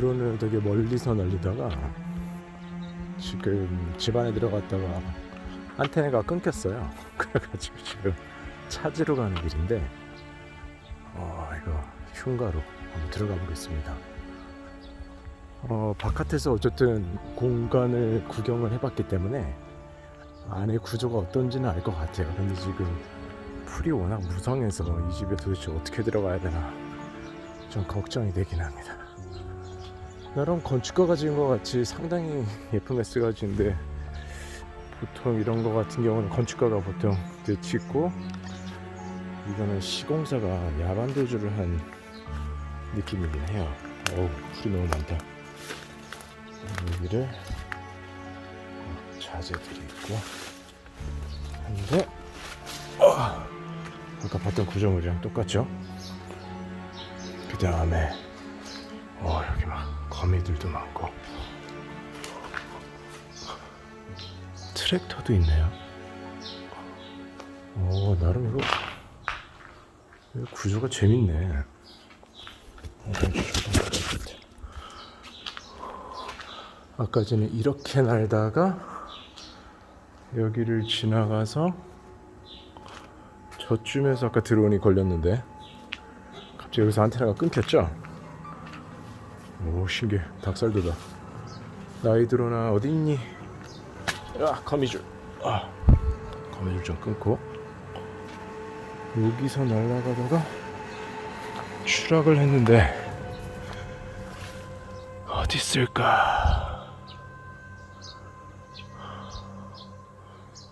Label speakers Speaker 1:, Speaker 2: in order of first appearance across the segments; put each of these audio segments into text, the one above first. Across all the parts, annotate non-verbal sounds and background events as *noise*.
Speaker 1: 드론을 되게 멀리서 날리다가 지금 집 안에 들어갔다가 안테나가 끊겼어요. *laughs* 그래가지고 지금 찾으러 가는 길인데 어 이거 흉가로 한번 들어가 보겠습니다. 어 바깥에서 어쨌든 공간을 구경을 해봤기 때문에 안에 구조가 어떤지는 알 것 같아요. 근데 지금 풀이 워낙 무성해서 이 집에 도대체 어떻게 들어가야 되나 좀 걱정이 되긴 합니다. 나름 건축가가 지은 것 같이 상당히 *laughs* 예쁜 메스가지인데 보통 이런 거 같은 경우는 건축가가 보통 이제 짓고 이거는 시공사가 야반 도주를 한 느낌이긴 해요. 어우 풀이 너무 많다. 여기를 자재들이 있고 한데 어, 아까 봤던 구조물이랑 똑같죠? 그 다음에 어 여기 막 거미들도 많고 트랙터도 있네요. 오 나름 이거, 구조가 재밌네. 아까 전에 이렇게 날다가 여기를 지나가서 저쯤에서 아까 드론이 걸렸는데 갑자기 여기서 안테나가 끊겼죠? 오 신기해 닭살도다 나이 드론아 어디 있니? 아 거미줄 아 거미줄 좀 끊고 여기서 날아가다가 추락을 했는데 어디 있을까?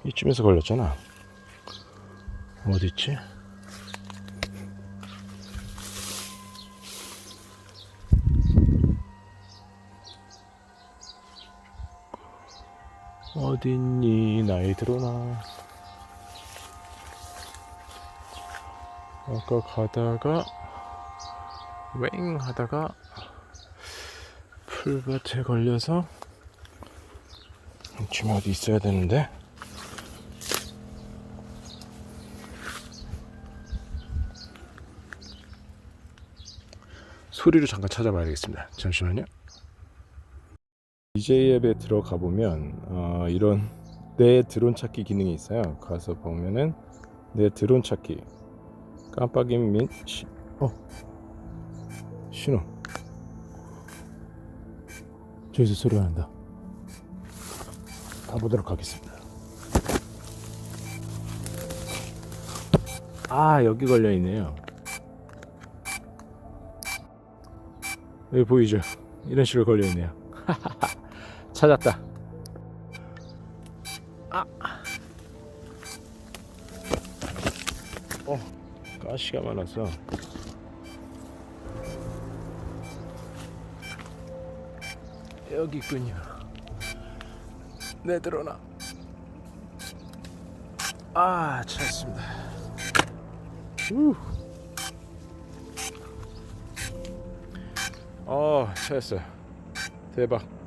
Speaker 1: 이쯤에서 걸렸잖아. 어디 있지? 어딨니? 나이 들어나 아까 가다가 웽 하다가 풀밭에 걸려서 이쯤에 어디 있어야 되는데? 소리를 잠깐 찾아봐야겠습니다. 잠시만요 DJ 앱에 들어가 보면 어, 이런 내 드론 찾기 기능이 있어요. 가서 보면은 내 드론 찾기. 깜빡임 및 시, 어 신호. 저기서 소리가 난다. 가보도록 하겠습니다. 아 여기 걸려 있네요. 여기 보이죠? 이런 식으로 걸려 있네요 *laughs* 찾았다 아. 어 가시가 많아서 여기 있군요. 네 들어나. 아 찾았습니다. 우. 어 찾았어요. 대박.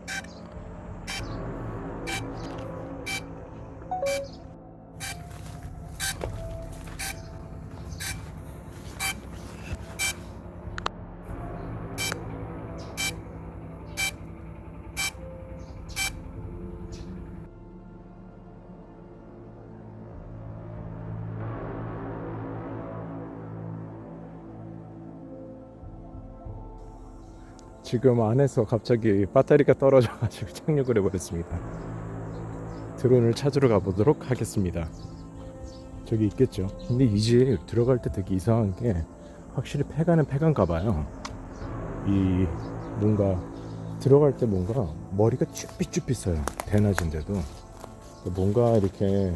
Speaker 1: 지금 안에서 갑자기 배터리가 떨어져가지고 *laughs* 착륙을 해버렸습니다. 드론을 찾으러 가보도록 하겠습니다. 저기 있겠죠. 근데 이 집 들어갈 때 되게 이상한 게 확실히 폐가는 폐가인가 봐요. 이 뭔가 들어갈 때 뭔가 머리가 쭈삣쭈삣 써요. 대낮인데도 뭔가 이렇게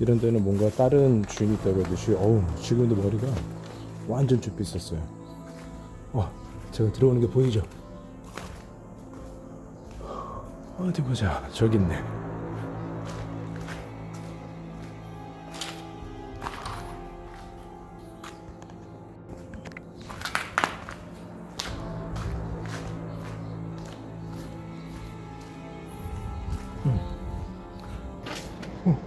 Speaker 1: 이런 데는 뭔가 다른 주인이 있다고 하듯이 어우 지금도 머리가 완전 쭈삣 썼어요. 어 제가 들어오는 게 보이죠? 어디 보자. 저기 있네. 음. 어,